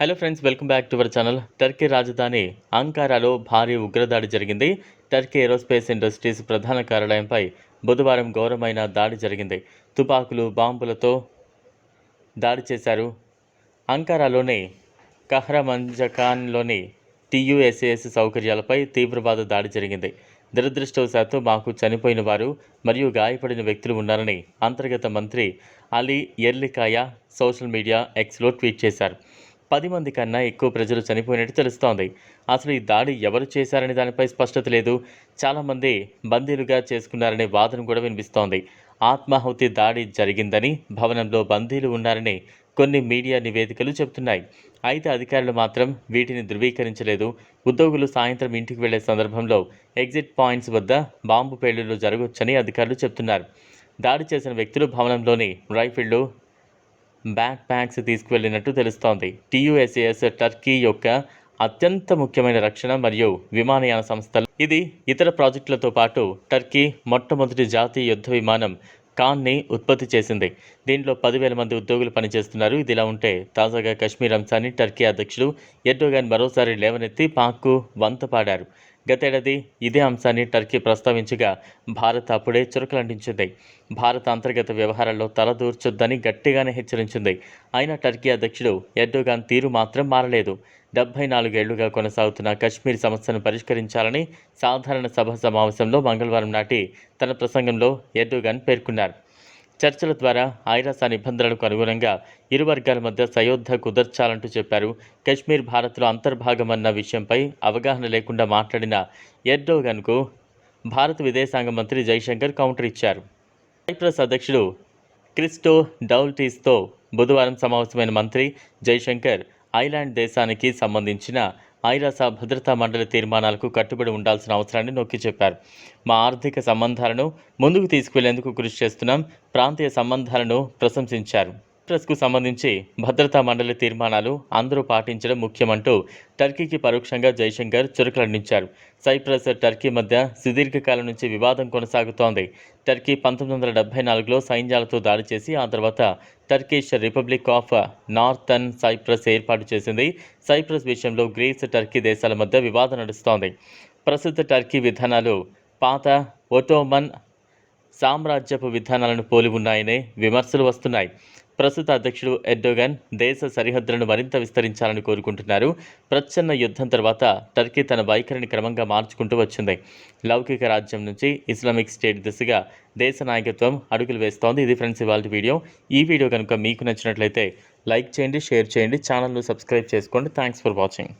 Hello friends welcome back to our channel Turkey రాజధాని అంకారాలో భారీ ఉగ్రదాడి జరిగింది. టర్కీ ఏరోస్పేస్ ఇండస్ట్రీస్ ప్రధాన కార్యాలయంపై బుధవారం ఘోరమైన దాడి జరిగింది. తుపాకులు బాంబులతో దాడి చేశారు. అంకారాలోని కహ్రమంజకాన్లోని టీయూఎస్ఏఎస్ సౌకర్యాలపై తీవ్రవాద దాడి జరిగింది. దురదృష్టవశాత్తు మాకు చనిపోయిన వారు మరియు గాయపడిన వ్యక్తులు ఉన్నారని అంతర్గత మంత్రి అలీ ఎర్లికాయ సోషల్ మీడియా ఎక్స్లో ట్వీట్ చేశారు. పది మంది కన్నా ఎక్కువ ప్రజలు చనిపోయినట్టు తెలుస్తోంది. అసలు ఈ దాడి ఎవరు చేశారనే దానిపై స్పష్టత లేదు. చాలామంది బందీలుగా చేసుకున్నారనే వాదన కూడా వినిపిస్తోంది. ఆత్మాహుతి దాడి జరిగిందని భవనంలో బందీలు ఉన్నారని కొన్ని మీడియా నివేదికలు చెబుతున్నాయి. అయితే అధికారులు మాత్రం వీటిని ధృవీకరించలేదు. ఉద్యోగులు సాయంత్రం ఇంటికి వెళ్ళే సందర్భంలో ఎగ్జిట్ పాయింట్స్ వద్ద బాంబు పేలుళ్ళు జరగవచ్చని అధికారులు చెబుతున్నారు. దాడి చేసిన వ్యక్తులు భవనంలోని రైఫిళ్ళు బ్యాక్ ప్యాక్స్ తీసుకువెళ్ళినట్టు తెలుస్తోంది. టీయూఎస్ఏఎస్ టర్కీ యొక్క అత్యంత ముఖ్యమైన రక్షణ మరియు విమానయాన సంస్థలు. ఇది ఇతర ప్రాజెక్టులతో పాటు టర్కీ మొట్టమొదటి జాతీయ యుద్ధ విమానం కాన్ని ఉత్పత్తి చేసింది. దీంట్లో పదివేల మంది ఉద్యోగులు పనిచేస్తున్నారు. ఇదిలా ఉంటే తాజాగా కశ్మీర్ అంశాన్ని టర్కీ అధ్యక్షుడు ఎర్డోగాన్ మరోసారి లేవనెత్తి పాక్కు వంత పాడారు గతేడాది ఇదే అంశాన్ని టర్కీ ప్రస్తావించగా భారత్ అప్పుడే చురుకులంటించింది. భారత అంతర్గత వ్యవహారాల్లో తలదూర్చొద్దని గట్టిగానే హెచ్చరించింది. అయినా టర్కీ అధ్యక్షుడు ఎర్డోగాన్ తీరు మాత్రం మారలేదు. డెబ్బై నాలుగేళ్ళుగా కొనసాగుతున్న కశ్మీర్ సమస్యను పరిష్కరించాలని సాధారణ సభ సమావేశంలో మంగళవారం నాటి తన ప్రసంగంలో ఎర్డోగాన్ పేర్కొన్నారు. చర్చల ద్వారా ఐరాస నిబంధనలకు అనుగుణంగా ఇరు వర్గాల మధ్య సయోధ్య కుదర్చాలంటూ చెప్పారు. కశ్మీర్ భారత్లో అంతర్భాగమన్న విషయంపై అవగాహన లేకుండా మాట్లాడిన ఎర్డోగన్కు భారత విదేశాంగ మంత్రి జైశంకర్ కౌంటర్ ఇచ్చారు. సైప్రస్ అధ్యక్షుడు క్రిస్టో డౌల్టీస్తో బుధవారం సమావేశమైన మంత్రి జైశంకర్ ఐలాండ్ దేశానికి సంబంధించిన ఐరాస భద్రతా మండలి తీర్మానాలకు కట్టుబడి ఉండాల్సిన అవసరాన్ని నొక్కి చెప్పారు. మా ఆర్థిక సంబంధాలను ముందుకు తీసుకువెళ్ళేందుకు కృషి చేస్తున్నాం. ప్రాంతీయ సంబంధాలను ప్రశంసించారు. సైప్రస్కు సంబంధించి భద్రతా మండలి తీర్మానాలు అందరూ పాటించడం ముఖ్యమంటూ టర్కీకి పరోక్షంగా జైశంకర్ చురుకులందించారు సైప్రస్ టర్కీ మధ్య సుదీర్ఘకాలం నుంచి వివాదం కొనసాగుతోంది. టర్కీ పంతొమ్మిది వందల డెబ్బై నాలుగులో సైన్యాలతో దాడి చేసి ఆ తర్వాత Turkish Republic of Northern Cyprus ఏర్పాటు చేసింది. సైప్రస్ విషయంలో గ్రీస్ టర్కీ దేశాల మధ్య వివాదం నడుస్తోంది. ప్రస్తుత టర్కీ విధానాలు పాత ఒటోమన్ సామ్రాజ్యపు విధానాలను పోలి ఉన్నాయనే విమర్శలు వస్తున్నాయి. ప్రస్తుత అధ్యక్షుడు ఎర్డోగన్ దేశ సరిహద్దులను మరింత విస్తరించాలని కోరుకుంటున్నారు. ప్రచ్ఛన్న యుద్ధం తర్వాత టర్కీ తన వైఖరిని క్రమంగా మార్చుకుంటూ వచ్చింది. లౌకిక రాజ్యం నుంచి ఇస్లామిక్ స్టేట్ దిశగా దేశ నాయకత్వం అడుగులు వేస్తోంది. ఇది ఫ్రెండ్స్ ఇవాళ వీడియో. ఈ వీడియో కనుక మీకు నచ్చినట్లయితే లైక్ చేయండి షేర్ చేయండి ఛానల్ను సబ్స్క్రైబ్ చేసుకోండి. Thanks for watching.